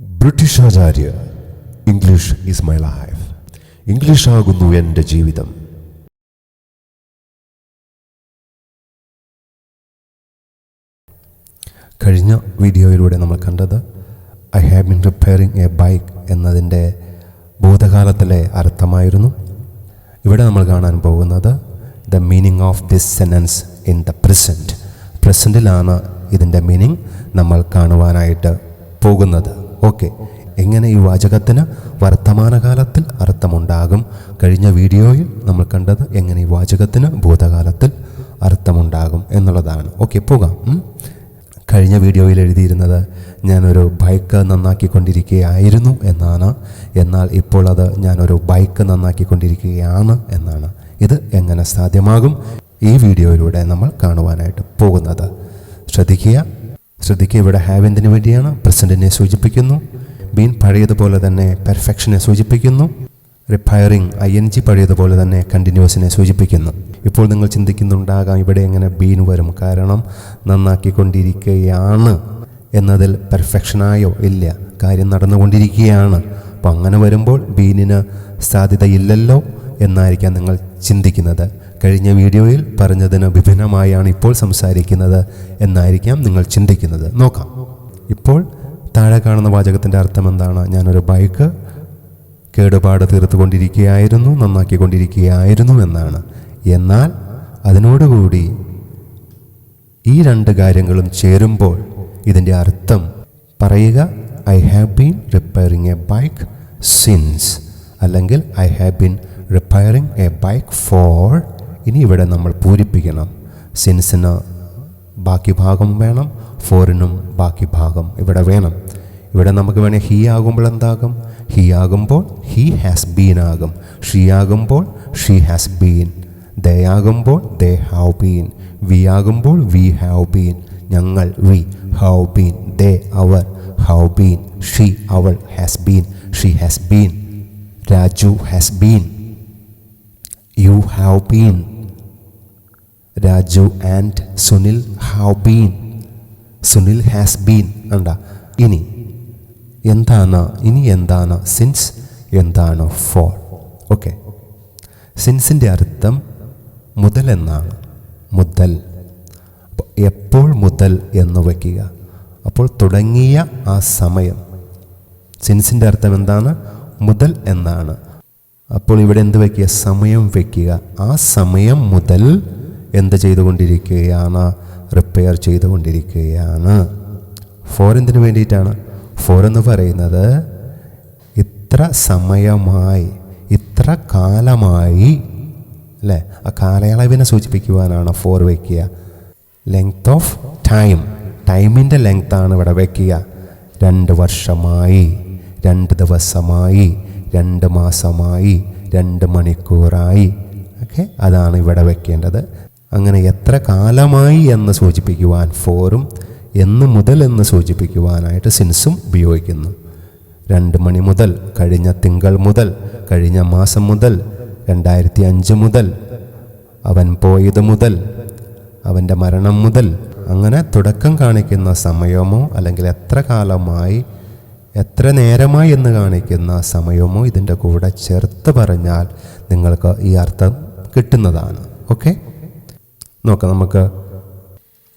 British Acharya English is my life. English ആകുന്നു എന്റെ ജീവിതം. കഴിഞ്ഞ വീഡിയോയിലൂടെ നമ്മൾ കണ്ടത് I have been repairing a bike എന്നതിന്റെ ഭൂതകാലത്തിലെ അർത്ഥമായിരുന്നു. ഇവിടെ നമ്മൾ കാണാൻ പോകുന്നത് the meaning of this sentence in the present പ്രസന്റിലാണ് ഇതിന്റെ മീനിങ് നമ്മൾ കാണുവാനായിട്ട് പോകുന്നത്. ഓക്കെ. എങ്ങനെ ഈ വാചകത്തിന് വർത്തമാനകാലത്തിൽ അർത്ഥമുണ്ടാകും? കഴിഞ്ഞ വീഡിയോയിൽ നമ്മൾ കണ്ടത് എങ്ങനെ ഈ വാചകത്തിന് ഭൂതകാലത്തിൽ അർത്ഥമുണ്ടാകും എന്നുള്ളതാണ്. ഓക്കെ പോകാം. കഴിഞ്ഞ വീഡിയോയിൽ എഴുതിയിരുന്നത് ഞാനൊരു ബൈക്ക് നന്നാക്കിക്കൊണ്ടിരിക്കുകയായിരുന്നു എന്നാണ്. എന്നാൽ ഇപ്പോൾ അത് ഞാനൊരു ബൈക്ക് നന്നാക്കിക്കൊണ്ടിരിക്കുകയാണ് എന്നാണ്. ഇത് എങ്ങനെ സാധ്യമാകും? ഈ വീഡിയോയിലൂടെ നമ്മൾ കാണുവാനായിട്ട് പോകുന്നത്. ശ്രദ്ധിക്കുക. ശ്രദ്ധിക്കുക ഇവിടെ ഹാവ് എന്തിനു വേണ്ടിയാണ്? പ്രസന്റിനെ സൂചിപ്പിക്കുന്നു. ബീൻ പഴയതുപോലെ തന്നെ പെർഫെക്ഷനെ സൂചിപ്പിക്കുന്നു. റിപ്പയറിംഗ് ഐ എൻ ജി പഴയതുപോലെ തന്നെ കണ്ടിന്യൂസിനെ സൂചിപ്പിക്കുന്നു. ഇപ്പോൾ നിങ്ങൾ ചിന്തിക്കുന്നുണ്ടാകാം ഇവിടെ എങ്ങനെ ബീൻ വരും. കാരണം നന്നാക്കിക്കൊണ്ടിരിക്കുകയാണ് എന്നതിൽ പെർഫെക്ഷനായോ ഇല്ല. കാര്യം നടന്നുകൊണ്ടിരിക്കുകയാണ്. അപ്പോൾ അങ്ങനെ വരുമ്പോൾ ബീനിന് സാധ്യതയില്ലല്ലോ എന്നായിരിക്കാം നിങ്ങൾ ചിന്തിക്കുന്നത്. കഴിഞ്ഞ വീഡിയോയിൽ പറഞ്ഞതിന് വിഭിന്നമായാണ് ഇപ്പോൾ സംസാരിക്കുന്നത് എന്നായിരിക്കാം നിങ്ങൾ ചിന്തിക്കുന്നത്. നോക്കാം. ഇപ്പോൾ താഴെ കാണുന്ന വാചകത്തിന്റെ അർത്ഥം എന്താണ്? ഞാനൊരു ബൈക്ക് കേടുപാട് തീർത്തുകൊണ്ടിരിക്കുകയായിരുന്നു നന്നാക്കിക്കൊണ്ടിരിക്കുകയായിരുന്നു എന്നാണ്. എന്നാൽ അതിനോടുകൂടി ഈ രണ്ട് കാര്യങ്ങളും ചേരുമ്പോൾ ഇതിന്റെ അർത്ഥം പറയുക I have been repairing a bike since അല്ലെങ്കിൽ I have been repairing a bike for ഇനി ഇവിടെ നമ്മൾ പൂരിപ്പിക്കണം. സിൻസിന് ബാക്കി ഭാഗം വേണം ഫോറിനും ബാക്കി ഭാഗം ഇവിടെ വേണം. ഇവിടെ നമുക്ക് വേണേൽ ഹീ ആകുമ്പോൾ എന്താകും? ഹീ ആകുമ്പോൾ ഹീ ഹാസ് ബീൻ ആകും. ഷീ ആകുമ്പോൾ ഷീ ഹാസ് ബീൻ. ദേ ആകുമ്പോൾ ദേ ഹാവ് ബീൻ. വി ആകുമ്പോൾ വി ഹാവ് ബീൻ. ഞങ്ങൾ വി ഹാവ് ബീൻ. ദേ അവർ ഹാവ് ബീൻ. ഷീ അവൾ has been. She has been. Raju has been. You have been. Raju and Sunil have been Sunil has been കണ്ട. ഇനി എന്താണ്? ഇനി എന്താണ്? Since എന്താണ്? ഫോർ ഓക്കെ സിൻസിന്റെ അർത്ഥം മുതൽ എന്നാണ്. മുതൽ. അപ്പോൾ എപ്പോൾ മുതൽ എന്ന് വയ്ക്കുക അപ്പോൾ തുടങ്ങിയ ആ സമയം. സിൻസിന്റെ അർത്ഥം എന്താണ്? മുതൽ എന്നാണ്. അപ്പോൾ ഇവിടെ എന്ത് വയ്ക്കുക സമയം വയ്ക്കുക ആ സമയം മുതൽ എന്ത് ചെയ്തുകൊണ്ടിരിക്കുകയാണ്? റിപ്പയർ ചെയ്തുകൊണ്ടിരിക്കുകയാണ്. ഫോർ എന്തിനു വേണ്ടിയിട്ടാണ്? ഫോർ എന്ന് പറയുന്നത് ഇത്ര സമയമായി ഇത്ര കാലമായി അല്ലേ? ആ കാലയളവിനെ സൂചിപ്പിക്കുവാനാണ് ഫോർ വയ്ക്കുക ലെങ്ത് ഓഫ് ടൈം ടൈമിന്റെ ആണ് ഇവിടെ വയ്ക്കുക രണ്ട് വർഷമായി രണ്ട് ദിവസമായി രണ്ട് മാസമായി രണ്ട് മണിക്കൂറായി. ഓക്കെ അതാണ് ഇവിടെ വെക്കേണ്ടത്. അങ്ങനെ എത്ര കാലമായി എന്ന് സൂചിപ്പിക്കുവാൻ ഫോറും എന്ന് മുതൽ എന്ന് സൂചിപ്പിക്കുവാനായിട്ട് സിൻസും ഉപയോഗിക്കുന്നു. രണ്ട് മണി മുതൽ കഴിഞ്ഞ തിങ്കൾ മുതൽ കഴിഞ്ഞ മാസം മുതൽ രണ്ടായിരത്തി അഞ്ച് മുതൽ അവൻ പോയത് മുതൽ അവന്റെ മരണം മുതൽ അങ്ങനെ തുടക്കം കാണിക്കുന്ന സമയമോ അല്ലെങ്കിൽ എത്ര കാലമായി എത്ര നേരമായി എന്ന് കാണിക്കുന്ന സമയമോ ഇതിന്റെ കൂടെ ചേർത്ത് പറഞ്ഞാൽ നിങ്ങൾക്ക് ഈ അർത്ഥം കിട്ടുന്നതാണ്. ഓക്കെ? നോക്കാം നമുക്ക്.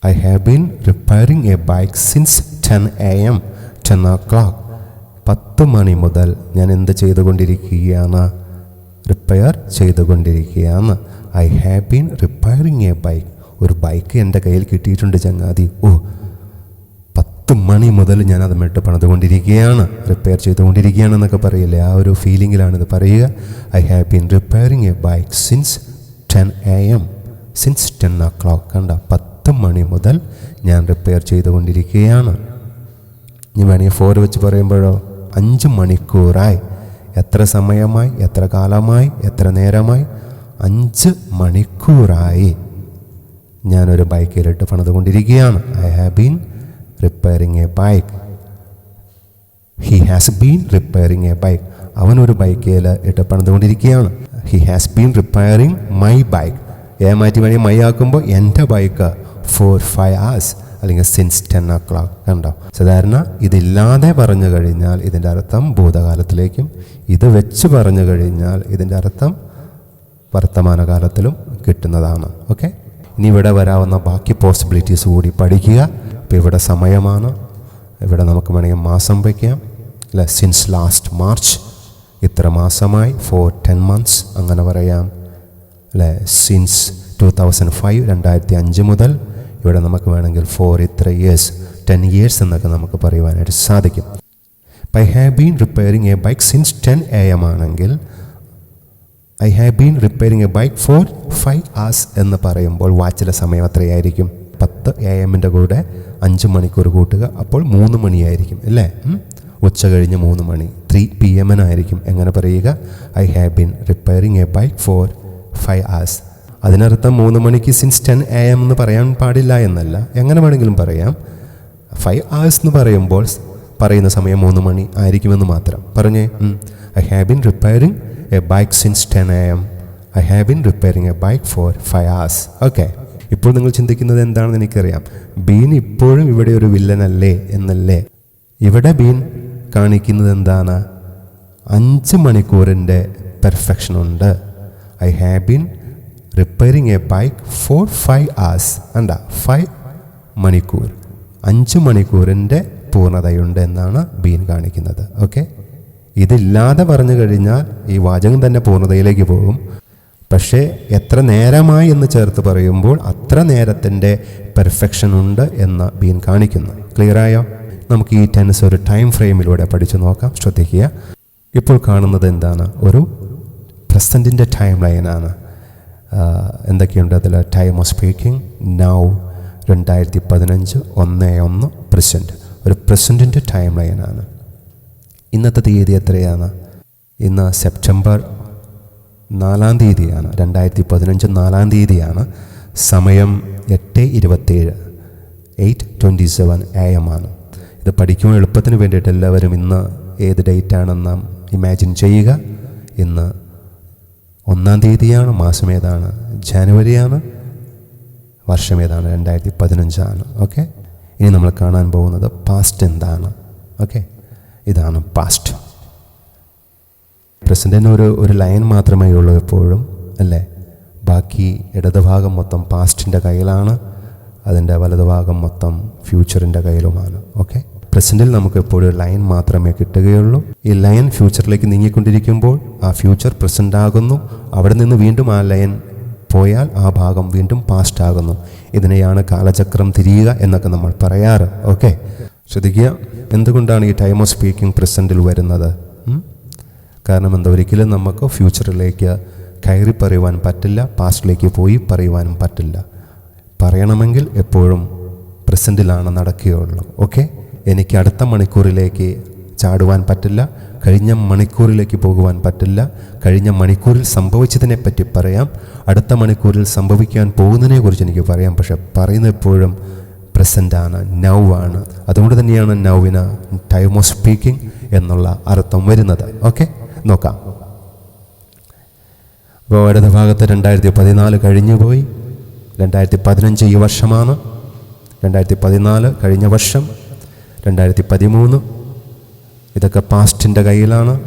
I have been repairing a bike since ten A M ten o'clock പത്ത് മണി മുതൽ ഞാൻ എന്ത് ചെയ്തുകൊണ്ടിരിക്കുകയാണ്? റിപ്പയർ ചെയ്തുകൊണ്ടിരിക്കുകയാണ്. I have been repairing a bike ഒരു ബൈക്ക് എന്റെ കയ്യിൽ കിട്ടിയിട്ടുണ്ട് ചങ്ങാതി. ഓ പത്ത് മണി മുതൽ ഞാൻ അത് മെട്ട് പണിതുകൊണ്ടിരിക്കുകയാണ്. റിപ്പയർ ചെയ്തുകൊണ്ടിരിക്കുകയാണ് എന്നൊക്കെ പറയില്ലേ? ആ ഒരു ഫീലിങ്ങിലാണിത് പറയുക. I have been repairing a bike since ten A M since ten o'clock കണ്ട പത്ത് മണി മുതൽ ഞാൻ റിപ്പയർ ചെയ്തുകൊണ്ടിരിക്കുകയാണ്. ഇനി വേണമെങ്കിൽ ഫോർ വെച്ച് പറയുമ്പോഴോ? അഞ്ച് മണിക്കൂറായി. എത്ര സമയമായി? എത്ര കാലമായി? എത്ര നേരമായി? അഞ്ച് മണിക്കൂറായി ഞാനൊരു ബൈക്കിലിട്ട് പണിതുകൊണ്ടിരിക്കുകയാണ്. I have been repairing a bike he has been repairing a bike അവനൊരു ബൈക്കിൽ ഇട്ട് പണിതുകൊണ്ടിരിക്കുകയാണ്. He has been repairing my bike a മാറ്റി വേണമെങ്കിൽ മൈ ആക്കുമ്പോൾ എന്റെ ബൈക്ക് ഫോർ ഫൈവ് ഹവേഴ്സ് അല്ലെങ്കിൽ സിൻസ് ടെൻ ഒ ക്ലോക്ക് കണ്ടോ? സാധാരണ ഇതില്ലാതെ പറഞ്ഞു കഴിഞ്ഞാൽ ഇതിന്റെ അർത്ഥം ഭൂതകാലത്തിലേക്കും ഇത് വെച്ച് പറഞ്ഞു കഴിഞ്ഞാൽ ഇതിന്റെ അർത്ഥം വർത്തമാനകാലത്തിലും കിട്ടുന്നതാണ്. ഓക്കെ ഇനി ഇവിടെ വരാവുന്ന ബാക്കി പോസിബിലിറ്റീസ് കൂടി പഠിക്കുക. ഇപ്പോൾ ഇവിടെ സമയമാണ്. ഇവിടെ നമുക്ക് വേണമെങ്കിൽ മാസം വയ്ക്കാം. അല്ല? സിൻസ് ലാസ്റ്റ് മാർച്ച് ഇത്ര മാസമായി. ഫോർ ടെൻ മന്ത്സ് അങ്ങനെ പറയാം. അല്ലെ? സിൻസ് ടു തൗസൻഡ് ഫൈവ് രണ്ടായിരത്തി അഞ്ച് മുതൽ ഇവിടെ നമുക്ക് വേണമെങ്കിൽ ഫോർ ഇത്ര ഇയേഴ്സ് ടെൻ ഇയേഴ്സ് എന്നൊക്കെ നമുക്ക് പറയുവാനായിട്ട് സാധിക്കും. I have been repairing a bike since ten A M ആണെങ്കിൽ I have been repairing a bike for five hours എന്ന് പറയുമ്പോൾ വാച്ചിലെ സമയം എത്രയായിരിക്കും? പത്ത് എ എമ്മിന്റെ കൂടെ അഞ്ച് മണിക്കൂർ കൂട്ടുക അപ്പോൾ മൂന്ന് മണിയായിരിക്കും അല്ലേ? ഉച്ച കഴിഞ്ഞ് മൂന്ന് മണി ത്രീ പി എമ്മിനായിരിക്കും എങ്ങനെ പറയുക? I have been repairing a bike for five hours അതിനർത്ഥം മൂന്ന് മണിക്ക് സിൻസ് ടെൻ എ എം എന്ന് പറയാൻ പാടില്ല എന്നല്ല. എങ്ങനെ വേണമെങ്കിലും പറയാം. ഫൈവ് ആവേഴ്സ് എന്ന് പറയുമ്പോൾ പറയുന്ന സമയം മൂന്ന് മണി ആയിരിക്കുമെന്ന് മാത്രം. പറഞ്ഞേ I have been repairing a bike since ten A M I have been repairing a bike for five hours okay ഇപ്പോൾ നിങ്ങൾ ചിന്തിക്കുന്നത് എന്താണെന്ന് എനിക്കറിയാം. ബീൻ ഇപ്പോഴും ഇവിടെ ഒരു വില്ലനല്ലേ എന്നല്ലേ? ഇവിടെ ബീൻ കാണിക്കുന്നത് എന്താണ്? അഞ്ച് മണിക്കൂറിന്റെ പെർഫെക്ഷൻ ഉണ്ട്. I have been repairing a bike for five hours. അണ്ട ഫൈവ് മണിക്കൂർ. അഞ്ച് മണിക്കൂറിന്റെ പൂർണതയുണ്ട് എന്നാണ് ബീൻ കാണിക്കുന്നത്. ഓക്കെ ഇതില്ലാതെ പറഞ്ഞു കഴിഞ്ഞാൽ ഈ വാചകം തന്നെ പൂർണതയിലേക്ക് പോകും. പക്ഷേ എത്ര നേരമായി എന്ന് ചേർത്ത് പറയുമ്പോൾ അത്ര നേരത്തിന്റെ പെർഫെക്ഷൻ ഉണ്ട് എന്ന് ബീൻ കാണിക്കുന്നു. ക്ലിയറായോ നമുക്ക് ഈ ടെൻസ് ഒരു ടൈം ഫ്രെയിമിലൂടെ പഠിച്ചു നോക്കാം. ശ്രദ്ധിക്കുക. ഇപ്പോൾ കാണുന്നത് എന്താണ്? ഒരു പ്രസന്റിന്റെ ടൈം ലൈനാണ് എന്തൊക്കെയുണ്ട് അതിൽ ടൈം ഓഫ് സ്പീക്കിംഗ്? നൗ രണ്ടായിരത്തി പതിനഞ്ച് ഒന്ന് ഒന്ന് പ്രസന്റ് ഒരു പ്രസന്റിന്റെ ടൈം ലൈനാണ് ഇന്നത്തെ തീയതി എത്രയാണ്? ഇന്ന് സെപ്റ്റംബർ നാലാം തീയതിയാണ്. രണ്ടായിരത്തി പതിനഞ്ച് നാലാം തീയതിയാണ്. സമയം എട്ട് ഇരുപത്തേഴ് eight twenty seven A M ആണ്. ഇത് പഠിക്കുമ്പോൾ എളുപ്പത്തിന് വേണ്ടിയിട്ട് എല്ലാവരും ഇന്ന് ഏത് ഡേറ്റ് ആണെന്ന് ഇമാജിൻ ചെയ്യുക. ഇന്ന് ഒന്നാം തീയതിയാണ് മാസം ഏതാണ്? ജനുവരിയാണ് വർഷം ഏതാണ്? രണ്ടായിരത്തി പതിനഞ്ചാണ് ഓക്കെ ഇനി നമ്മൾ കാണാൻ പോകുന്നത് പാസ്റ്റ് എന്താണ്? ഓക്കെ ഇതാണ് പാസ്റ്റ് പ്രസന്റിന് ഒരു ഒരു ലൈൻ മാത്രമേ ഉള്ളൂ എപ്പോഴും അല്ലേ? ബാക്കി ഇടതുഭാഗം മൊത്തം പാസ്റ്റിന്റെ കയ്യിലാണ് അതിന്റെ വലതുഭാഗം മൊത്തം ഫ്യൂച്ചറിന്റെ കയ്യിലുമാണ്. ഓക്കെ പ്രസന്റിൽ നമുക്ക് എപ്പോഴും ഒരു ലൈൻ മാത്രമേ കിട്ടുകയുള്ളൂ. ഈ ലൈൻ ഫ്യൂച്ചറിലേക്ക് നീങ്ങിക്കൊണ്ടിരിക്കുമ്പോൾ ആ ഫ്യൂച്ചർ പ്രസന്റ് ആകുന്നു. അവിടെ നിന്ന് വീണ്ടും ആ ലൈൻ പോയാൽ ആ ഭാഗം വീണ്ടും പാസ്റ്റ് ആകുന്നു. ഇതിനെയാണ് കാലചക്രം തിരിയുക എന്നൊക്കെ നമ്മൾ പറയാറ്. ഓക്കെ ശ്രദ്ധിക്കുക. എന്തുകൊണ്ടാണ് ഈ ടൈം ഓഫ് സ്പീക്കിംഗ് പ്രസന്റിൽ വരുന്നത്? കാരണം എന്താ? ഒരിക്കലും നമുക്ക് ഫ്യൂച്ചറിലേക്ക് കയറി പറയുവാൻ പറ്റില്ല. പാസ്റ്റിലേക്ക് പോയി പറയുവാനും പറ്റില്ല. പറയണമെങ്കിൽ എപ്പോഴും പ്രസന്റിലാണ് നടക്കുകയുള്ളൂ. ഓക്കെ എനിക്ക് അടുത്ത മണിക്കൂറിലേക്ക് ചാടുവാൻ പറ്റില്ല. കഴിഞ്ഞ മണിക്കൂറിലേക്ക് പോകുവാൻ പറ്റില്ല. കഴിഞ്ഞ മണിക്കൂറിൽ സംഭവിച്ചതിനെ പറ്റി പറയാം. അടുത്ത മണിക്കൂറിൽ സംഭവിക്കാൻ പോകുന്നതിനെ കുറിച്ച് എനിക്ക് പറയാം. പക്ഷെ പറയുന്ന എപ്പോഴും പ്രസന്റ് ആണ് നൗ ആണ്. അതുകൊണ്ട് തന്നെയാണ് നൗവിന് ടൈം ഓഫ് സ്പീക്കിംഗ് എന്നുള്ള അർത്ഥം വരുന്നത്. ഓക്കെ നോക്കാം. അപ്പോൾ ഇടത് ഭാഗത്ത് രണ്ടായിരത്തി പതിനാല് കഴിഞ്ഞു പോയി. രണ്ടായിരത്തി പതിനഞ്ച് ഈ വർഷമാണ്. രണ്ടായിരത്തി പതിനാല് കഴിഞ്ഞ വർഷം രണ്ടായിരത്തി പതിമൂന്ന് ഇതൊക്കെ പാസ്റ്റിന്റെ കയ്യിലാണ്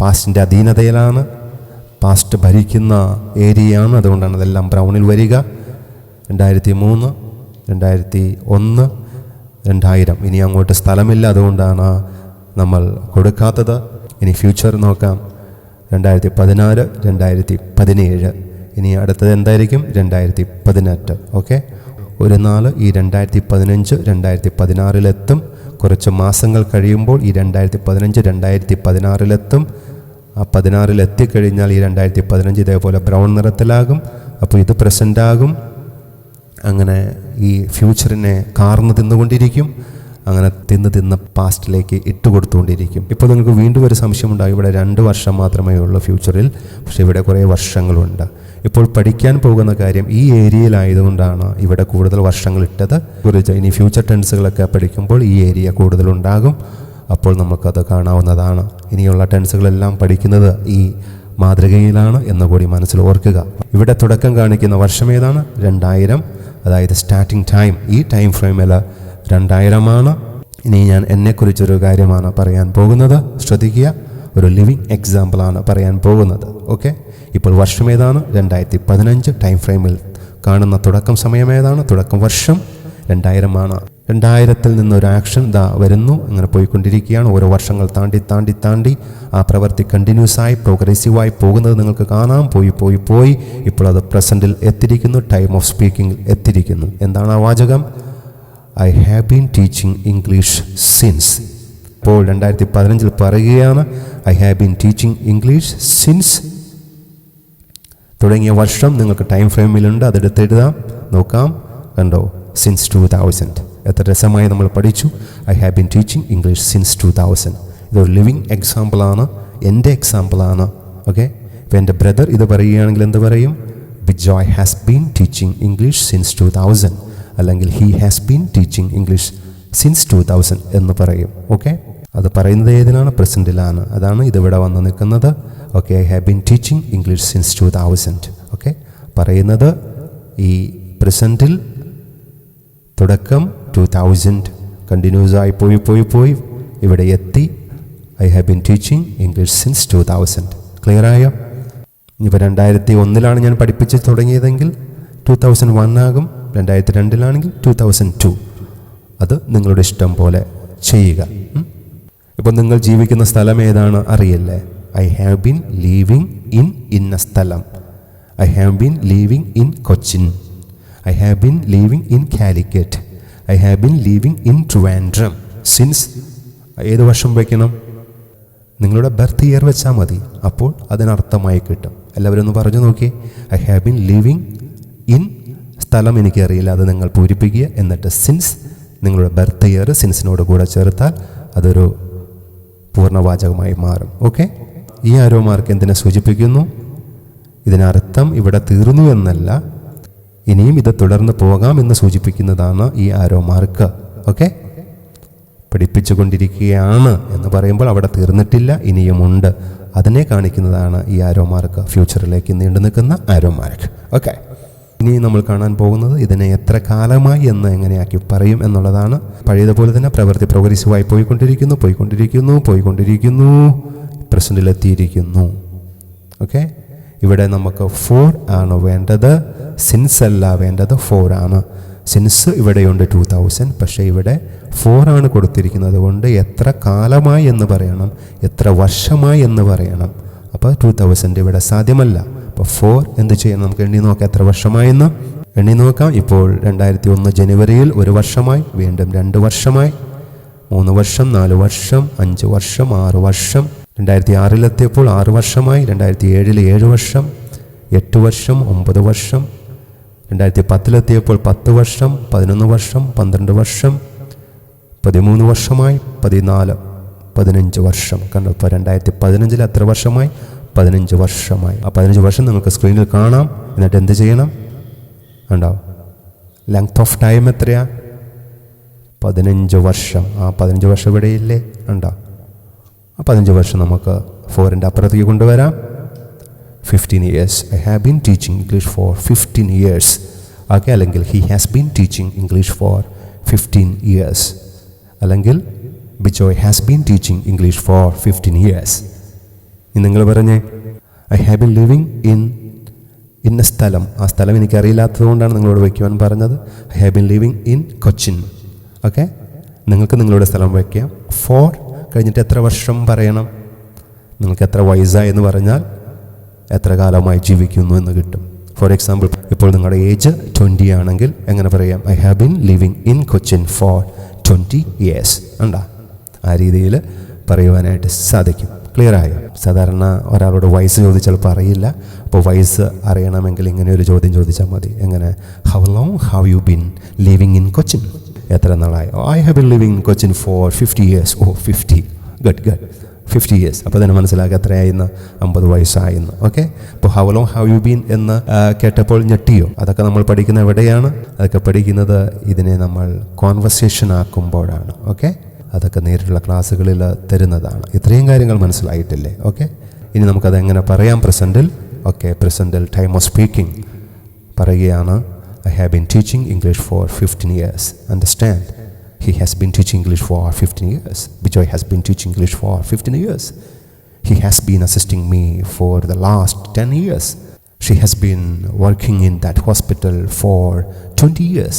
പാസ്റ്റിന്റെ അധീനതയിലാണ്. പാസ്റ്റ് ഭരിക്കുന്ന ഏരിയയാണ് അതുകൊണ്ടാണ് അതെല്ലാം ബ്രൗണിൽ വരിക. രണ്ടായിരത്തി മൂന്ന് രണ്ടായിരത്തി ഒന്ന് രണ്ടായിരം. ഇനി അങ്ങോട്ട് സ്ഥലമില്ല അതുകൊണ്ടാണ് നമ്മൾ കൊടുക്കാത്തത്. ഇനി ഫ്യൂച്ചർ നോക്കാം. രണ്ടായിരത്തി പതിനാറ് രണ്ടായിരത്തി പതിനേഴ് ഇനി അടുത്തത് എന്തായിരിക്കും? രണ്ടായിരത്തി പതിനെട്ട് ഓക്കെ? ഒരു നാൾ ഈ രണ്ടായിരത്തി പതിനഞ്ച് രണ്ടായിരത്തി പതിനാറിലെത്തും കുറച്ച് മാസങ്ങൾ കഴിയുമ്പോൾ ഈ രണ്ടായിരത്തി പതിനഞ്ച് രണ്ടായിരത്തി പതിനാറിലെത്തും ആ പതിനാറിലെത്തിക്കഴിഞ്ഞാൽ ഈ രണ്ടായിരത്തി പതിനഞ്ച് ഇതേപോലെ ബ്രൗൺ നിറത്തിലാകും. അപ്പോൾ ഇത് പ്രസന്റ് ആകും അങ്ങനെ ഈ ഫ്യൂച്ചറിനെ കാർന്ന് തിന്നുകൊണ്ടിരിക്കും. അങ്ങനെ തിന്ന് തിന്ന് പാസ്റ്റിലേക്ക് ഇട്ട് കൊടുത്തുകൊണ്ടിരിക്കും. ഇപ്പോൾ നിങ്ങൾക്ക് വീണ്ടും ഒരു സംശയമുണ്ടാകും. ഇവിടെ രണ്ട് വർഷം മാത്രമേ ഉള്ളൂ ഫ്യൂച്ചറിൽ. പക്ഷേ ഇവിടെ കുറേ വർഷങ്ങളുണ്ട്. ഇപ്പോൾ പഠിക്കാൻ പോകുന്ന കാര്യം ഈ ഏരിയയിലായതുകൊണ്ടാണ് ഇവിടെ കൂടുതൽ വർഷങ്ങൾ ഇട്ടത് കുറിച്ച് ഇനി ഫ്യൂച്ചർ ടെൻസുകളൊക്കെ പഠിക്കുമ്പോൾ ഈ ഏരിയ കൂടുതലുണ്ടാകും. അപ്പോൾ നമുക്കത് കാണാവുന്നതാണ്. ഇനിയുള്ള ടെൻസുകളെല്ലാം പഠിക്കുന്നത് ഈ മാതൃകയിലാണ് എന്ന് കൂടി മനസ്സിൽ ഓർക്കുക. ഇവിടെ തുടക്കം കാണിക്കുന്ന വർഷം ഏതാണ്? രണ്ടായിരം. അതായത് സ്റ്റാർട്ടിംഗ് ടൈം ഈ ടൈം ഫ്രെയിമിൽ രണ്ടായിരമാണ്. ഇനി ഞാൻ എന്നെക്കുറിച്ചൊരു കാര്യമാണ് പറയാൻ പോകുന്നത്. ശ്രദ്ധിക്കുക. ഒരു ലിവിങ് എക്സാമ്പിളാണ് പറയാൻ പോകുന്നത്. ഓക്കെ ഇപ്പോൾ വർഷം ഏതാണ്? രണ്ടായിരത്തി പതിനഞ്ച് ടൈം ഫ്രെയിമിൽ കാണുന്ന തുടക്കം സമയം ഏതാണ്? തുടക്കം വർഷം രണ്ടായിരമാണ്. രണ്ടായിരത്തിൽ നിന്നൊരു ആക്ഷൻ ദാ വരുന്നു. അങ്ങനെ പോയിക്കൊണ്ടിരിക്കുകയാണ്. ഓരോ വർഷങ്ങൾ താണ്ടി താണ്ടി താണ്ടി ആ പ്രവൃത്തി കണ്ടിന്യൂസ് ആയി പ്രോഗ്രസീവായി പോകുന്നത് നിങ്ങൾക്ക് കാണാം. പോയി പോയി പോയി. ഇപ്പോൾ അത് പ്രസന്റിൽ എത്തിയിരിക്കുന്നു. ടൈം ഓഫ് സ്പീക്കിംഗ് എത്തിയിരിക്കുന്നു. എന്താണ് ആ വാചകം? I have been teaching English since ഇപ്പോൾ രണ്ടായിരത്തി പതിനഞ്ചിൽ പറയുകയാണ്. I have been teaching English since തുടങ്ങിയ വർഷം നിങ്ങൾക്ക് ടൈം ഫ്രെയിമിലുണ്ട് അതെടുത്ത് എഴുതാം. നോക്കാം. കണ്ടോ? സിൻസ് ടു തൗസൻഡ് എത്ര രസമായി നമ്മൾ പഠിച്ചു. I have been teaching English since two thousand ഇതൊരു ലിവിങ് എക്സാമ്പിളാണ് എന്റെ എക്സാമ്പിളാണ് ഓക്കെ ഇപ്പോൾ എന്റെ ബ്രദർ ഇത് പറയുകയാണെങ്കിൽ എന്ത് പറയും? Bijoy has been teaching English since two thousand അല്ലെങ്കിൽ he has been teaching English since two thousand എന്ന് പറയും. ഓക്കെ അത് പറയുന്നത് ഏതിനാണ്? പ്രസന്റിലാണ് അതാണ് ഇതിവിടെ വന്ന് നിൽക്കുന്നത്. Okay I have been teaching English since two thousand okay പറയുന്നത് ഈ പ്രസന്റിൽ തുടക്കം ടു തൗസൻഡ് കണ്ടിന്യൂസ് ആയി പോയി പോയി പോയി. ഇവിടെ എത്തി. I have been teaching English since two thousand clear ആയോ? ഇനിയിപ്പോൾ രണ്ടായിരത്തി ഒന്നിലാണ് ഞാൻ പഠിപ്പിച്ച് തുടങ്ങിയതെങ്കിൽ ടു തൗസൻഡ് വൺ ആകും. രണ്ടായിരത്തി രണ്ടിലാണെങ്കിൽ ടു തൗസൻഡ് ടു അത് നിങ്ങളുടെ ഇഷ്ടം പോലെ ചെയ്യുക? ഇപ്പോൾ നിങ്ങൾ ജീവിക്കുന്ന സ്ഥലം ഏതാണ്? അറിയില്ലേ? I have been living in ഇന്ന സ്ഥലം. I have been living in Cochin I have been living in Calicut I have been living in Trivandrum since ഏത് വർഷം വയ്ക്കണം? നിങ്ങളുടെ ബർത്ത് ഇയർ വെച്ചാൽ മതി. അപ്പോൾ അതിനർത്ഥമായി കിട്ടും. എല്ലാവരും ഒന്ന് പറഞ്ഞു നോക്കി. I have been living in സ്ഥലം എനിക്കറിയില്ല. അത് നിങ്ങൾ പൂരിപ്പിക്കുക. എന്നിട്ട് സിൻസ് നിങ്ങളുടെ ബർത്ത് ഇയർ സിൻസിനോട് കൂടെ ചേർത്താൽ അതൊരു പൂർണവാചകമായി മാറും. ഓക്കെ ഈ ആരോ മാർക്ക് എന്തിനെ സൂചിപ്പിക്കുന്നു? ഇതിനർത്ഥം ഇവിടെ തീർന്നു എന്നല്ല. ഇനിയും ഇത് തുടർന്ന് പോകാം എന്ന് സൂചിപ്പിക്കുന്നതാണ് ഈ ആരോ മാർക്ക് ഓക്കെ? പഠിപ്പിച്ചുകൊണ്ടിരിക്കുകയാണ് എന്ന് പറയുമ്പോൾ അവിടെ തീർന്നിട്ടില്ല ഇനിയുമുണ്ട് അതിനെ കാണിക്കുന്നതാണ് ഈ ആരോ മാർക്ക് ഫ്യൂച്ചറിലേക്ക് നീണ്ടു നിൽക്കുന്ന ആരോ മാർക്ക് ഓക്കെ? ഇനി നമ്മൾ കാണാൻ പോകുന്നത് ഇതിനെ എത്ര കാലമായി എന്ന് എങ്ങനെയാക്കി പറയും എന്നുള്ളതാണ്. പഴയതുപോലെ തന്നെ പ്രവൃത്തി പ്രോഗ്രസീവായി പോയിക്കൊണ്ടിരിക്കുന്നു പോയിക്കൊണ്ടിരിക്കുന്നു പോയിക്കൊണ്ടിരിക്കുന്നു. പ്രസന്റിലെത്തിയിരിക്കുന്നു ഓക്കെ ഇവിടെ നമുക്ക് ഫോർ ആണ് വേണ്ടത്. സിൻസ് അല്ല വേണ്ടത് ഫോർ ആണ്. സിൻസ് ഇവിടെയുണ്ട് ടു തൗസൻഡ് പക്ഷേ ഇവിടെ ഫോർ ആണ് കൊടുത്തിരിക്കുന്നത് കൊണ്ട് എത്ര കാലമായി എന്ന് പറയണം. എത്ര വർഷമായി എന്ന് പറയണം. അപ്പോൾ ടു തൗസൻഡ് ഇവിടെ സാധ്യമല്ല. അപ്പോൾ ഫോർ എന്ത് ചെയ്യണം? നമുക്ക് എണ്ണി നോക്കാം എത്ര വർഷമായെന്ന്. എണ്ണി നോക്കാം. ഇപ്പോൾ രണ്ടായിരത്തി ഒന്ന് ജനുവരിയിൽ ഒരു വർഷമായി വീണ്ടും രണ്ട് വർഷമായി. മൂന്ന് വർഷം നാല് വർഷം അഞ്ച് വർഷം ആറ് വർഷം രണ്ടായിരത്തി ആറിലെത്തിയപ്പോൾ ആറ് വർഷമായി രണ്ടായിരത്തി ഏഴിൽ ഏഴ് വർഷം എട്ട് വർഷം ഒമ്പത് വർഷം രണ്ടായിരത്തി പത്തിലെത്തിയപ്പോൾ പത്ത് വർഷം പതിനൊന്ന് വർഷം പന്ത്രണ്ട് വർഷം പതിമൂന്ന് വർഷമായി പതിനാല് പതിനഞ്ച് വർഷം. കണ്ടു? ഇപ്പോൾ രണ്ടായിരത്തി പതിനഞ്ചിൽ എത്ര വർഷമായി? പതിനഞ്ച് വർഷമായി. ആ പതിനഞ്ച് വർഷം നിങ്ങൾക്ക് സ്ക്രീനിൽ കാണാം. എന്നിട്ട് എന്ത് ചെയ്യണം? ഉണ്ടാവും ലെങ്ത് ഓഫ് ടൈം എത്രയാണ് പതിനഞ്ച് വർഷം. ആ പതിനഞ്ച് വർഷം ഇവിടെ ഇല്ലേ ഉണ്ടോ ആ പതിനഞ്ച് വർഷം നമുക്ക് ഫോറിന്റെ അപ്പുറത്തേക്ക് കൊണ്ടുവരാം. Fifteen years I have been teaching English for fifteen years okay അല്ലെങ്കിൽ he has been teaching English for fifteen years അല്ലെങ്കിൽ Bijoy has been teaching English for fifteen years നിങ്ങൾ പറഞ്ഞേ I have been living in ഇന്ന സ്ഥലം. ആ സ്ഥലം എനിക്കറിയില്ലാത്തതുകൊണ്ടാണ് നിങ്ങളോട് വയ്ക്കുവാൻ പറഞ്ഞത്. I have been living in Cochin okay നിങ്ങൾക്ക് നിങ്ങളുടെ സ്ഥലം വയ്ക്കാം. ഫോർ കഴിഞ്ഞിട്ട് എത്ര വർഷം പറയണം? നിങ്ങൾക്ക് എത്ര വയസ്സായെന്ന് പറഞ്ഞാൽ എത്ര കാലമായി ജീവിക്കുന്നു എന്ന് കിട്ടും. ഫോർ എക്സാമ്പിൾ ഇപ്പോൾ നിങ്ങളുടെ ഏജ് ട്വന്റി ആണെങ്കിൽ എങ്ങനെ പറയാം? I have been living in Cochin for twenty years ഉണ്ടാ? ആ രീതിയിൽ പറയുവാനായിട്ട് സാധിക്കും. ക്ലിയർ ആയോ? സാധാരണ ഒരാളോട് വയസ്സ് ചോദിച്ചാൽ പറയില്ല. അപ്പോൾ വയസ്സ് അറിയണമെങ്കിൽ ഇങ്ങനെ ഒരു ചോദ്യം ചോദിച്ചാൽ മതി. എങ്ങനെ? How long have you been living in Cochin എത്ര നാളായി? I have been living Cochin for fifty years oh fifty good good fifty years അപ്പോൾ തന്നെ മനസ്സിലാക്കുക എത്രയായിന്ന്? അമ്പത് വയസ്സായിരുന്നു ഓക്കെ അപ്പോൾ how long how you been എന്ന് കേട്ടപ്പോൾ ഞെട്ടിയോ? അതൊക്കെ നമ്മൾ പഠിക്കുന്ന എവിടെയാണ്? അതൊക്കെ പഠിക്കുന്നത് ഇതിനെ നമ്മൾ കോൺവെർസേഷൻ ആക്കുമ്പോഴാണ്. ഓക്കെ അതൊക്കെ നേരിട്ടുള്ള ക്ലാസ്സുകളിൽ തരുന്നതാണ്. ഇത്രയും കാര്യങ്ങൾ മനസ്സിലായിട്ടില്ലേ? ഓക്കെ ഇനി നമുക്കത് എങ്ങനെ പറയാം? പ്രസന്റിൽ ഓക്കെ പ്രസന്റിൽ ടൈം ഓഫ് സ്പീക്കിംഗ് പറയുകയാണ് I have been teaching English for fifteen years understand He has been teaching English for 15 years. Bijoy has been teaching English for 15 years. He has been assisting me for the last 10 years. She has been working in that hospital for 20 years.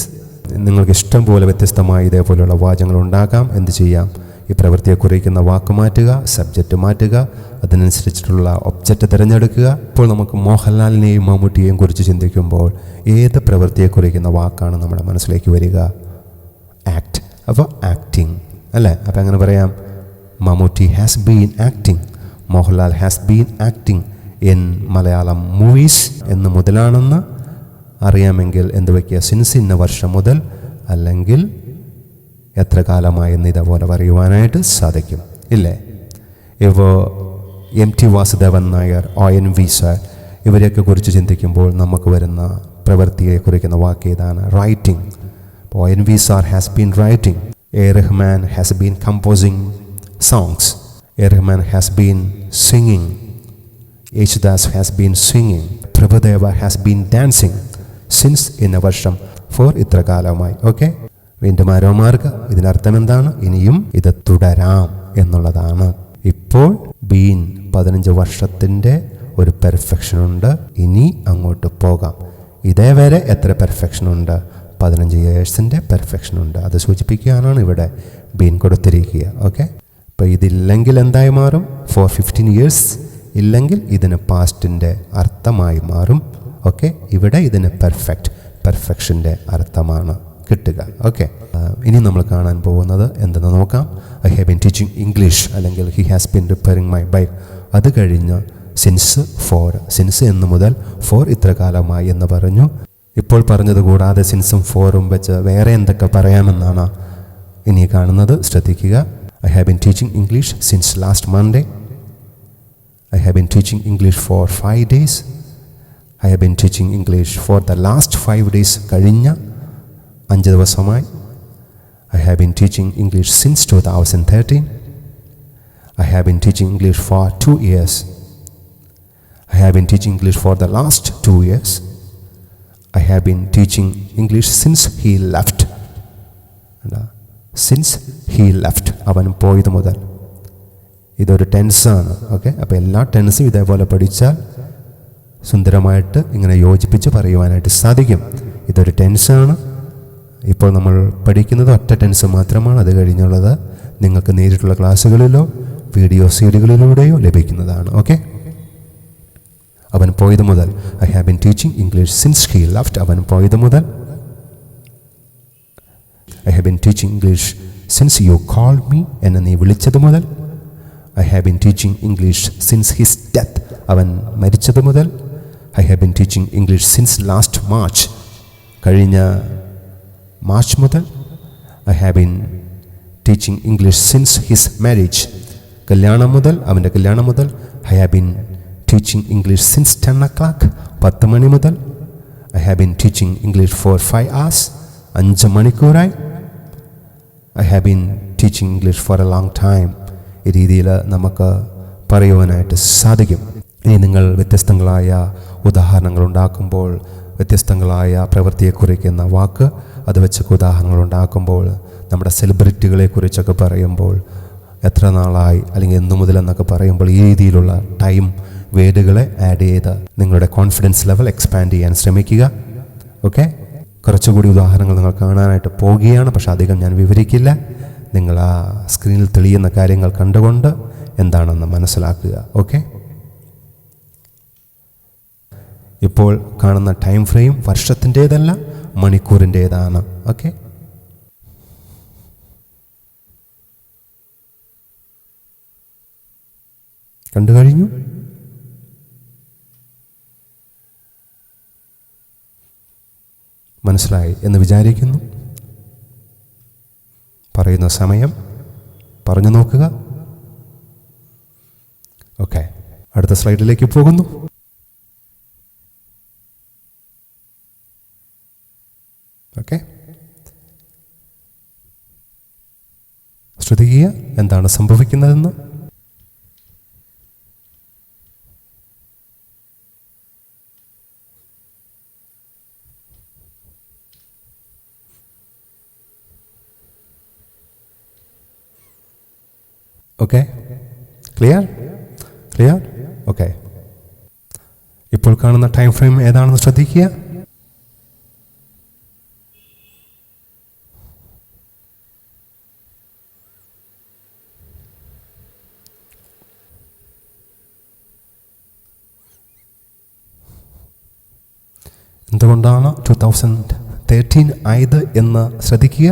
നിങ്ങൾക്ക് ഇഷ്ടം പോലെ വ്യത്യസ്തമായ ഇതേപോലെയുള്ള വാചകങ്ങൾ ഉണ്ടാക്കാം എന്ത് ചെയ്യാം ഈ പ്രവൃത്തിയെ കുറിക്കുന്ന വാക്ക് മാറ്റുക സബ്ജക്റ്റ് മാറ്റുക അതിനനുസരിച്ചിട്ടുള്ള ഒബ്ജക്റ്റ് തിരഞ്ഞെടുക്കുക. ഇപ്പോൾ നമുക്ക് മോഹൻലാലിനെയും മമ്മൂട്ടിയെയും കുറിച്ച് ചിന്തിക്കുമ്പോൾ ഏത് പ്രവൃത്തിയെ കുറിക്കുന്ന വാക്കാണ് നമ്മുടെ മനസ്സിലേക്ക് വരിക? ആക്ട് അപ്പോൾ ആക്ടിങ് അല്ലേ? അപ്പോൾ അങ്ങനെ പറയാം? Mammootty has been acting Mohanlal has been acting in Malayalam movies എന്ന് മുതലാണെന്ന് അറിയാമെങ്കിൽ എന്ത് വയ്ക്കുക? സിൻസ് ഇന്ന വർഷം മുതൽ അല്ലെങ്കിൽ എത്ര കാലമായെന്ന് ഇതേപോലെ പറയുവാനായിട്ട് സാധിക്കും. ഇല്ലേ? ഇപ്പോൾ M T Vasudevan Nair O N V sir ഇവരെയൊക്കെ കുറിച്ച് ചിന്തിക്കുമ്പോൾ നമുക്ക് വരുന്ന പ്രവൃത്തിയെ കുറിക്കുന്ന വാക്ക് ഇതാണ് writing O N V sir has been writing A Rahman has been composing songs A Rahman has been singing Yesudas has been singing Prabhudeva has been dancing since എന്ന വർഷം. ഫോർ ഇത്ര കാലമായി ഓക്കെ വീണ്ടും ആരോമാർക്ക് ഇതിനർത്ഥം എന്താണ്? ഇനിയും ഇത് തുടരാം എന്നുള്ളതാണ്. ഇപ്പോൾ ബീൻ പതിനഞ്ച് വർഷത്തിന്റെ ഒരു പെർഫെക്ഷൻ ഉണ്ട്. ഇനി അങ്ങോട്ട് പോകാം. ഇതേവരെ എത്ര പെർഫെക്ഷൻ ഉണ്ട്? പതിനഞ്ച് ഇയേഴ്സിന്റെ പെർഫെക്ഷൻ ഉണ്ട്. അത് സൂചിപ്പിക്കാനാണ് ഇവിടെ ബീൻ കൊടുത്തിരിക്കുക. ഓക്കെ? അപ്പോൾ ഇതില്ലെങ്കിൽ എന്തായി മാറും? ഫോർ ഫിഫ്റ്റീൻ ഇയേഴ്സ് ഇല്ലെങ്കിൽ ഇതിന് പാസ്റ്റിന്റെ അർത്ഥമായി മാറും. ഓക്കെ? ഇവിടെ ഇതിന് പെർഫെക്റ്റ് പെർഫെക്ഷന്റെ അർത്ഥമാണ്. കിട്ടുക. ഓക്കെ ഇനി നമ്മൾ കാണാൻ പോകുന്നത് എന്തെന്ന് നോക്കാം? I have been teaching English അല്ലെങ്കിൽ he has been repairing my bike അത് കഴിഞ്ഞ് സിൻസ് ഫോർ സിൻസ് എന്ന് മുതൽ ഫോർ ഇത്ര കാലമായി എന്ന് പറഞ്ഞു. ഇപ്പോൾ പറഞ്ഞത് കൂടാതെ സിൻസും ഫോറും വെച്ച് വേറെ എന്തൊക്കെ പറയാമെന്നാണ് ഇനി കാണുന്നത്. ശ്രദ്ധിക്കുക. I have been teaching English since last Monday I have been teaching English for five days I have been teaching English for the last five days കഴിഞ്ഞ അഞ്ച് ദിവസമായി I have been teaching English since two thousand thirteen I have been teaching English for two years I have been teaching English for the last two years I have been teaching English since he left since he left അവൻ പോയത് മുതൽ. ഇതൊരു ടെൻസാണ് okay അപ്പോൾ എല്ലാ ടെൻസും ഇതേപോലെ പഠിച്ചാൽ സുന്ദരമായിട്ട് ഇങ്ങനെ യോജിപ്പിച്ച് പറയുവാനായിട്ട് സാധിക്കും. ഇതൊരു ടെൻസാണ്. ഇപ്പോൾ നമ്മൾ പഠിക്കുന്നത് ഒറ്റ ടെൻസ് മാത്രമാണ്. അത് കഴിഞ്ഞുള്ളത് നിങ്ങൾക്ക് നേരിട്ടുള്ള ക്ലാസ്സുകളിലോ വീഡിയോ സീഡികളിലൂടെയോ ലഭിക്കുന്നതാണ്. ഓക്കെ? അവൻ പോയത് മുതൽ I have been teaching English since he left അവൻ പോയത് മുതൽ I have been teaching English since you call me എന്നെ നീ വിളിച്ചത് മുതൽ I have been teaching English since his death അവൻ മരിച്ചത് മുതൽ I have been teaching English since last March കഴിഞ്ഞ മാർച്ച് മുതൽ I have been teaching English since his marriage കല്യാണം മുതൽ അവന്റെ കല്യാണം മുതൽ I have been teaching English since ten o'clock പത്ത് മണി മുതൽ I have been teaching English for five hours അഞ്ച് മണിക്കൂറായി I have been teaching English for a long time ഈ രീതിയിൽ നമുക്ക് പറയുവാനായിട്ട് സാധിക്കും. ഇനി നിങ്ങൾ വ്യത്യസ്തങ്ങളായ ഉദാഹരണങ്ങൾ ഉണ്ടാക്കുമ്പോൾ വ്യത്യസ്തങ്ങളായ പ്രവൃത്തിയെ കുറിക്കുന്ന വാക്ക് അത് വെച്ചൊക്കെ ഉദാഹരണങ്ങൾ ഉണ്ടാക്കുമ്പോൾ നമ്മുടെ സെലിബ്രിറ്റികളെ കുറിച്ചൊക്കെ പറയുമ്പോൾ എത്ര നാളായി അല്ലെങ്കിൽ എന്നു മുതൽ എന്നൊക്കെ പറയുമ്പോൾ ഈ രീതിയിലുള്ള ടൈം വേഡുകളെ ആഡ് ചെയ്ത് നിങ്ങളുടെ കോൺഫിഡൻസ് ലെവൽ എക്സ്പാൻഡ് ചെയ്യാൻ ശ്രമിക്കുക. ഓക്കെ കുറച്ചുകൂടി ഉദാഹരണങ്ങൾ നിങ്ങൾ കാണാനായിട്ട് പോവുകയാണ് പക്ഷെ അധികം ഞാൻ വിവരിക്കില്ല. നിങ്ങൾ ആ സ്ക്രീനിൽ തെളിയുന്ന കാര്യങ്ങൾ കണ്ടുകൊണ്ട് എന്താണെന്ന് മനസ്സിലാക്കുക. ഓക്കെ ഇപ്പോൾ കാണുന്ന ടൈം ഫ്രെയിം വർഷത്തിന്റേതല്ല മണിക്കൂറിന്റേതാണ് ഓക്കെ കണ്ടു കഴിഞ്ഞു? മനസ്സിലായി എന്ന് വിചാരിക്കുന്നു. പറയുന്ന സമയം. പറഞ്ഞു നോക്കുക. ഓക്കെ അടുത്ത സ്ലൈഡിലേക്ക് പോകുന്നു. ശ്രദ്ധിക്കുക. എന്താണ് സംഭവിക്കുന്നതെന്ന്? ഓക്കെ ക്ലിയർ ക്ലിയർ ഓക്കെ ഇപ്പോൾ കാണുന്ന ടൈം ഫ്രെയിം ഏതാണെന്ന് ശ്രദ്ധിക്കുക. എന്തുകൊണ്ടാണ് ടു തൗസൻഡ് തേർട്ടീൻ ആയത് എന്ന് ശ്രദ്ധിക്കുക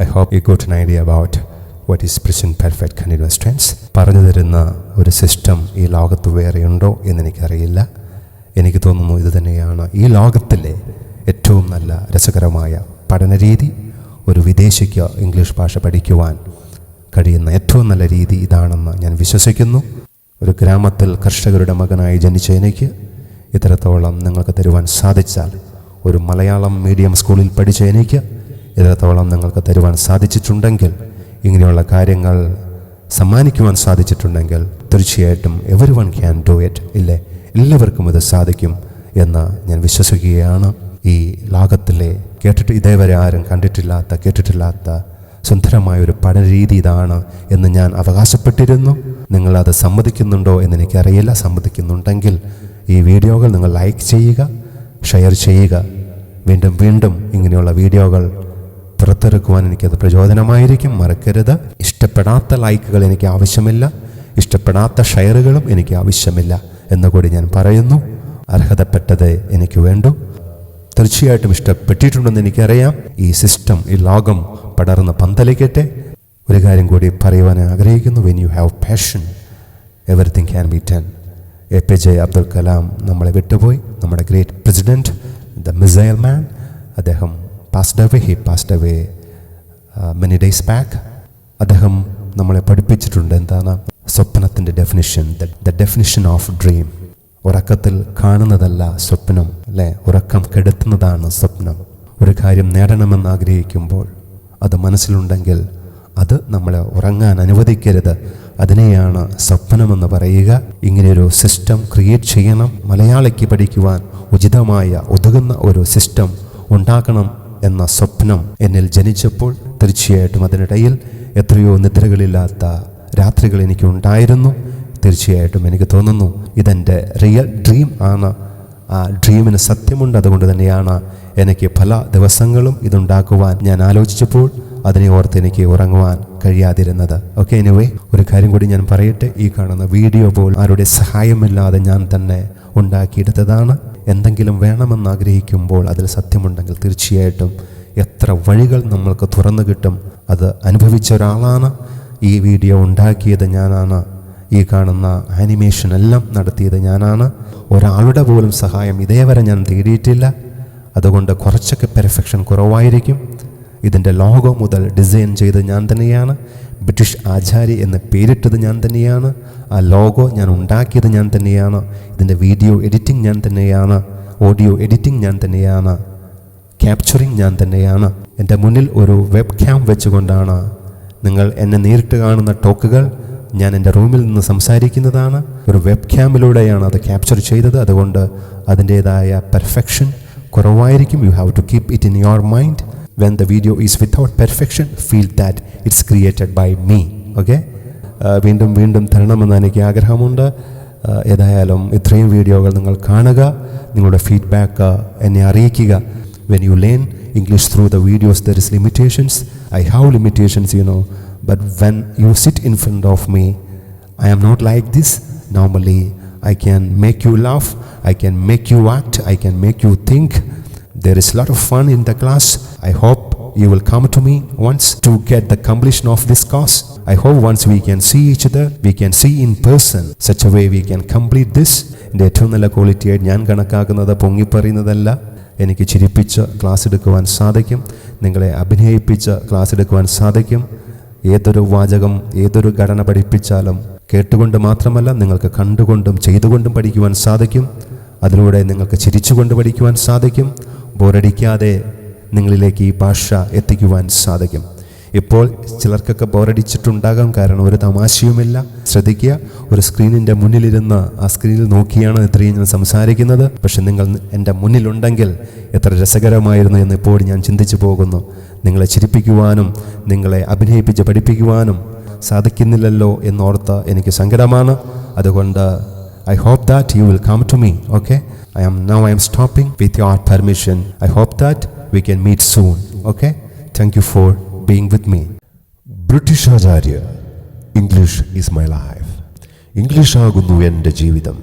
I hope you got an idea about what is present perfect continuous tense പറഞ്ഞു തരുന്ന ഒരു സിസ്റ്റം ഈ ലോകത്ത് വേറെയുണ്ടോ എന്നെനിക്കറിയില്ല. എനിക്ക് തോന്നുന്നു ഇത് തന്നെയാണ് ഈ ലോകത്തിലെ ഏറ്റവും നല്ല രസകരമായ പഠനരീതി ഒരു വിദേശിക്ക് ഇംഗ്ലീഷ് ഭാഷ പഠിക്കുവാൻ കഴിയുന്ന ഏറ്റവും നല്ല രീതി ഇതാണെന്ന് ഞാൻ വിശ്വസിക്കുന്നു. ഒരു ഗ്രാമത്തിൽ കർഷകരുടെ മകനായി ജനിച്ച എനിക്ക് ഇത്രത്തോളം നിങ്ങൾക്ക് തരുവാൻ സാധിച്ചാൽ ഒരു മലയാളം മീഡിയം സ്കൂളിൽ പഠിച്ച എനിക്ക് ഇത്രത്തോളം നിങ്ങൾക്ക് തരുവാൻ സാധിച്ചിട്ടുണ്ടെങ്കിൽ ഇങ്ങനെയുള്ള കാര്യങ്ങൾ സമ്മാനിക്കുവാൻ സാധിച്ചിട്ടുണ്ടെങ്കിൽ തീർച്ചയായിട്ടും everyone can do it ഇല്ലേ? എല്ലാവർക്കും ഇത് സാധിക്കും എന്ന് ഞാൻ വിശ്വസിക്കുകയാണ്. ഈ ലോകത്തിലെ കേട്ടിട്ട് ഇതേവരെ ആരും കണ്ടിട്ടില്ലാത്ത കേട്ടിട്ടില്ലാത്ത സുന്ദരമായ ഒരു പഠനരീതി ഇതാണ് എന്ന് ഞാൻ അവകാശപ്പെട്ടിരുന്നു. നിങ്ങൾ അത് സമ്മതിക്കുന്നുണ്ടോ എന്ന് എനിക്കറിയില്ല. സമ്മതിക്കുന്നുണ്ടെങ്കിൽ ഈ വീഡിയോകൾ നിങ്ങൾ ലൈക്ക് ചെയ്യുക ഷെയർ ചെയ്യുക. വീണ്ടും വീണ്ടും ഇങ്ങനെയുള്ള വീഡിയോകൾ പുറത്തിറക്കുവാൻ എനിക്കത് പ്രചോദനമായിരിക്കും. മറക്കരുത്. ഇഷ്ടപ്പെടാത്ത ലൈക്കുകൾ എനിക്ക് ആവശ്യമില്ല. ഇഷ്ടപ്പെടാത്ത ഷെയറുകളും എനിക്ക് ആവശ്യമില്ല എന്നുകൂടി ഞാൻ പറയുന്നു. അർഹതപ്പെട്ടത് എനിക്ക് വേണ്ടു. തീർച്ചയായിട്ടും ഇഷ്ടപ്പെട്ടിട്ടുണ്ടെന്ന് എനിക്കറിയാം. ഈ സിസ്റ്റം ഈ ലോകം പടർന്ന് പന്തലിക്കട്ടെ. ഒരു കാര്യം കൂടി പറയുവാൻ ആഗ്രഹിക്കുന്നു. When you have passion everything can be done A P J Abdul Kalam നമ്മളെ വിട്ടുപോയി. നമ്മുടെ great president the missile man അദ്ദേഹം passed away he passed away many days back അദ്ദേഹം നമ്മളെ പഠിപ്പിച്ചിട്ടുണ്ട്. എന്താണ്? സ്വപ്നത്തിന്റെ definition the definition of dream ഉറക്കത്തിൽ കാണുന്നതല്ല സ്വപ്നം അല്ലേ? ഉറക്കം കെടുത്തുന്നതാണ് സ്വപ്നം. ഒരു കാര്യം നേടണമെന്ന് ആഗ്രഹിക്കുമ്പോൾ അത് മനസ്സിലുണ്ടെങ്കിൽ അത് നമ്മളെ ഉറങ്ങാൻ അനുവദിക്കരുത്. അതിനെയാണ് സ്വപ്നമെന്ന് പറയുക. ഇങ്ങനെയൊരു സിസ്റ്റം ക്രിയേറ്റ് ചെയ്യണം. മലയാളിക്ക് പഠിക്കുവാൻ ഉചിതമായ ഒതുങ്ങുന്ന ഒരു സിസ്റ്റം ഉണ്ടാക്കണം എന്ന സ്വപ്നം എന്നിൽ ജനിച്ചപ്പോൾ തീർച്ചയായിട്ടും അതിനിടയിൽ എത്രയോ നിദ്രകളില്ലാത്ത രാത്രികൾ എനിക്ക് ഉണ്ടായിരുന്നു. തീർച്ചയായിട്ടും എനിക്ക് തോന്നുന്നു ഇതെന്റെ റിയൽ ഡ്രീം ആണ്. ആ ഡ്രീമിന് സത്യമുണ്ട് അതുകൊണ്ട് തന്നെയാണ് എനിക്ക് പല ദിവസങ്ങളും ഇതുണ്ടാക്കുവാൻ ഞാൻ ആലോചിച്ചപ്പോൾ അതിനെ ഓർത്ത് എനിക്ക് ഉറങ്ങുവാൻ കഴിയാതിരുന്നത്. ഓക്കെ എനിവേ ഒരു കാര്യം കൂടി ഞാൻ പറയട്ടെ. ഈ കാണുന്ന വീഡിയോ പോൽ ആരുടെ സഹായമില്ലാതെ ഞാൻ തന്നെ ഉണ്ടാക്കിയെടുത്തതാണ്. എന്തെങ്കിലും വേണമെന്ന് ആഗ്രഹിക്കുമ്പോൾ അതിൽ സത്യമുണ്ടെങ്കിൽ തീർച്ചയായിട്ടും എത്ര വഴികൾ നമ്മൾക്ക് തുറന്നു കിട്ടും അത് അനുഭവിച്ച ഒരാളാണ് ഈ വീഡിയോ ഉണ്ടാക്കിയത് ഞാനാണ്. ഈ കാണുന്ന ആനിമേഷൻ എല്ലാം നടത്തിയത് ഞാനാണ്. ഒരാളുടെ പോലും സഹായം ഇതേവരെ ഞാൻ തേടിയിട്ടില്ല. അതുകൊണ്ട് കുറച്ചൊക്കെ പെർഫെക്ഷൻ കുറവായിരിക്കും. ഇതിന്റെ ലോഗോ മുതൽ ഡിസൈൻ ചെയ്ത് ഞാൻ തന്നെയാണ്. ബ്രിട്ടീഷ് ആചാരി എന്ന് പേരിട്ടത് ഞാൻ തന്നെയാണ്. ആ ലോഗോ ഞാൻ ഉണ്ടാക്കിയത് ഞാൻ തന്നെയാണ്. ഇതിന്റെ വീഡിയോ എഡിറ്റിംഗ് ഞാൻ തന്നെയാണ്. ഓഡിയോ എഡിറ്റിംഗ് ഞാൻ തന്നെയാണ്. ക്യാപ്ചറിങ് ഞാൻ തന്നെയാണ്. എന്റെ മുന്നിൽ ഒരു വെബ് ക്യാം വെച്ചുകൊണ്ടാണ്. നിങ്ങൾ എന്നെ നേരിട്ട് കാണുന്ന ടോക്കുകൾ ഞാൻ എന്റെ റൂമിൽ നിന്ന് സംസാരിക്കുന്നതാണ്. ഒരു വെബ് ക്യാമിലൂടെയാണ് അത് ക്യാപ്ചർ ചെയ്തത്. അതുകൊണ്ട് അതിന്റേതായ പെർഫെക്ഷൻ കുറവായിരിക്കും. You have to keep it in your mind when the video is without perfection feel that it's created by me okay വീണ്ടും വീണ്ടും തരണമെന്ന് എനിക്ക് ആഗ്രഹമുണ്ട് ആ, ഏതായാലും ഇത്രയും വീഡിയോകൾ നിങ്ങൾ കാണുക നിങ്ങളുടെ ഫീഡ്ബാക്ക് എന്നെ അറിയിക്കുക when you learn English through the videos there is limitations I have limitations you know but when you sit in front of me I am not like this normally I can make you laugh I can make you act I can make you think there is a lot of fun in the class. I hope you will come to me once to get the completion of this course. I hope once we can see each other we can see in person such a way we can complete this. എന്റെ ഏറ്റവും നല്ല ക്വാളിറ്റിയായിട്ട് ഞാൻ കണക്കാക്കുന്നത് പൊങ്ങിപ്പറയുന്നതല്ല. എനിക്ക് ചിരിപ്പിച്ച് class എടുക്കുവാൻ സാധിക്കും. നിങ്ങളെ അഭിനയിപ്പിച്ച് class എടുക്കുവാൻ സാധിക്കും. ഏതൊരു വാചകം ഏതൊരു ഘടന പഠിപ്പിച്ചാലും കേട്ടുകൊണ്ട് മാത്രമല്ല നിങ്ങൾക്ക് കണ്ടുകൊണ്ടും ചെയ്തുകൊണ്ടും പഠിക്കുവാൻ സാധിക്കും. അതിലൂടെ നിങ്ങൾക്ക് ചിരിച്ചുകൊണ്ട് പഠിക്കുവാൻ സാധിക്കും. ബോറടിക്കാതെ നിങ്ങളിലേക്ക് ഈ ഭാഷ എത്തിക്കുവാൻ സാധിക്കും. ഇപ്പോൾ ചിലർക്കൊക്കെ ബോറടിച്ചിട്ടുണ്ടാകാം കാരണം ഒരു തമാശയുമില്ല. ശ്രദ്ധിക്കുക ഒരു സ്ക്രീനിന്റെ മുന്നിലിരുന്ന് ആ സ്ക്രീനിൽ നോക്കിയാണ് ഇത്രയും ഞാൻ സംസാരിക്കുന്നത്. പക്ഷെ നിങ്ങൾ എന്റെ മുന്നിലുണ്ടെങ്കിൽ എത്ര രസകരമായിരുന്നു എന്ന് ഇപ്പോൾ ഞാൻ ചിന്തിച്ചു പോകുന്നു. നിങ്ങളെ ചിരിപ്പിക്കുവാനും നിങ്ങളെ അഭിനയിപ്പിച്ച് പഠിപ്പിക്കുവാനും സാധിക്കുന്നില്ലല്ലോ എന്നോർത്ത് എനിക്ക് സങ്കടമാണ്. അതുകൊണ്ട് I hope that you will come to me okay I am now I am stopping with your permission I hope that we can meet soon okay thank you for being with me British Acharya English is my life English ആകുന്നു എൻ്റെ ജീവിതം